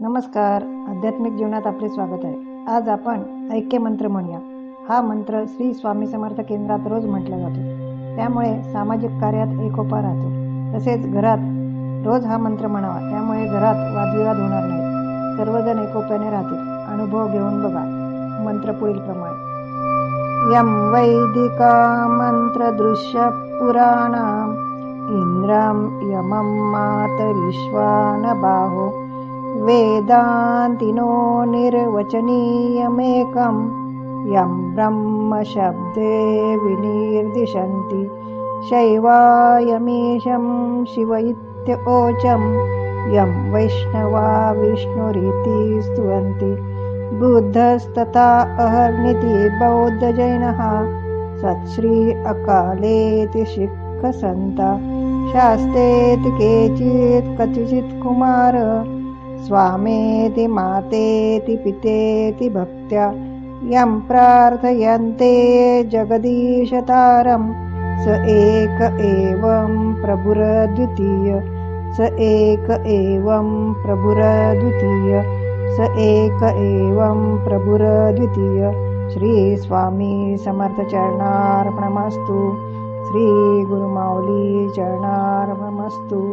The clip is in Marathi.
नमस्कार. आध्यात्मिक जीवनात आपले स्वागत आहे. आज आपण ऐक्य मंत्र म्हणूया. हा मंत्र श्री स्वामी समर्थ केंद्रात रोज म्हटला जातो. त्यामुळे सामाजिक कार्यात एकोपा राहतो. तसेच घरात रोज हा मंत्र म्हणावा. त्यामुळे घरात वादविवाद होणार नाही. सर्वजण एकोप्याने राहतील. अनुभव घेऊन बघा. मंत्र पुढील प्रमाणे. यम वैदिका मन्त्रदृश्य पुराणाम्. इन्द्रं यमं मातरिश्वानबाहो वेदान्तिनो निर्वचनीयमेकं यं ब्रह्मशब्दे विनिर्दिशन्ति शैवायमीशं शिव इत्योचं यं वैष्णवा विष्णुरीति स्तुवन्ति बुद्धस्तथा अहर्निति बौद्धजैनः सत्श्री अकालेति शिक्खसन्ता शास्तेति केचित् कतिचित् कुमार स्वामेति मातेति पितेति भक्त्या। यं प्रार्थयन्ते जगदीशतारं। स एक एवं प्रभुरद्वितीय। स एक एवं प्रभुरद्वितीय। स एक एवं प्रभुरद्वितीय। श्रीस्वामी समर्थचरणार्पणमस्तु समर्थ चरणार्पणमस्तु।